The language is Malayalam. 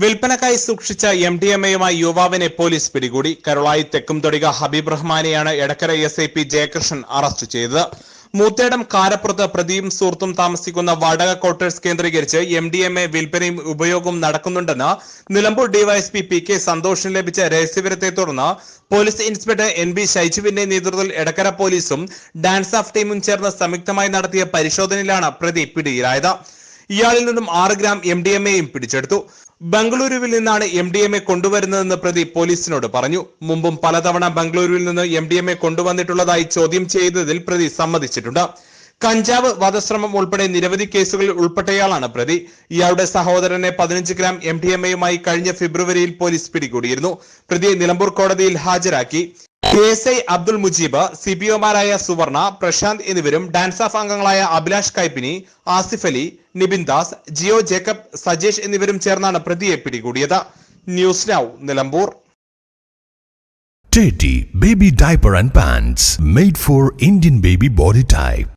വിൽപ്പനക്കായി സൂക്ഷിച്ച എം ഡി എം എയുമായി യുവാവിനെ പോലീസ് പിടികൂടി. Karulai Thekkum Thodika Habeeb റഹ്മാനെയാണ് Edakkara S I P Jayakrishnan arrest ചെയ്തത്. മൂത്തേടം കാരപ്പുറത്ത് പ്രതിയും സുഹൃത്തും താമസിക്കുന്ന വാടക ക്വാർട്ടേഴ്സ് കേന്ദ്രീകരിച്ച് എം ഡി എം എ വിൽപ്പനയും ഉപയോഗവും നടക്കുന്നുണ്ടെന്ന് നിലമ്പൂർ ഡിവൈഎസ്പി പി കെ സന്തോഷിന് ലഭിച്ച രഹസ്യവിവരത്തെ തുടർന്ന് പോലീസ് ഇൻസ്പെക്ടർ എൻ ബി ഷൈജുവിന്റെ നേതൃത്വത്തിൽ എടക്കര പോലീസും ഡാൻസ് ഓഫ് ടീമും ചേർന്ന് സംയുക്തമായി നടത്തിയ പരിശോധനയിലാണ് പ്രതി പിടിയിലായത്. ഇയാളിൽ നിന്നും ആറ് ഗ്രാം എം ഡി എം എയും പിടിച്ചെടുത്തു. ബംഗളൂരുവിൽ നിന്നാണ് എം ഡി എം എ കൊണ്ടുവരുന്നതെന്ന് പ്രതി പോലീസിനോട് പറഞ്ഞു. മുമ്പും പലതവണ ബംഗളൂരുവിൽ നിന്ന് എം ഡി എം എ കൊണ്ടുവന്നിട്ടുള്ളതായി ചോദ്യം ചെയ്തതിൽ പ്രതി സമ്മതിച്ചിട്ടുണ്ട്. കഞ്ചാവ് വധശ്രമം ഉൾപ്പെടെ നിരവധി കേസുകളിൽ ഉൾപ്പെട്ടയാളാണ് പ്രതി. ഇയാളുടെ സഹോദരനെ പതിനഞ്ച് ഗ്രാം എം ഡി എം എയുമായി കഴിഞ്ഞ ഫെബ്രുവരിയിൽ പോലീസ് പിടികൂടിയിരുന്നു. പ്രതിയെ നിലമ്പൂർ കോടതിയിൽ ഹാജരാക്കി. S I Abdul Mujeeb C P ഒമാരായ Suvarna Prashanth എന്നിവരും ഡാൻസ് ഓഫ് അംഗങ്ങളായ അഭിലാഷ് കൈപ്പിനി ആസിഫ് അലി നിബിൻ ദാസ് ജിയോ ജേക്കബ് സജേഷ് എന്നിവരും ചേർന്നാണ് പ്രതിയെ പിടികൂടിയത് news now Nilambur Teddy Baby and Pants made for Indian baby body type.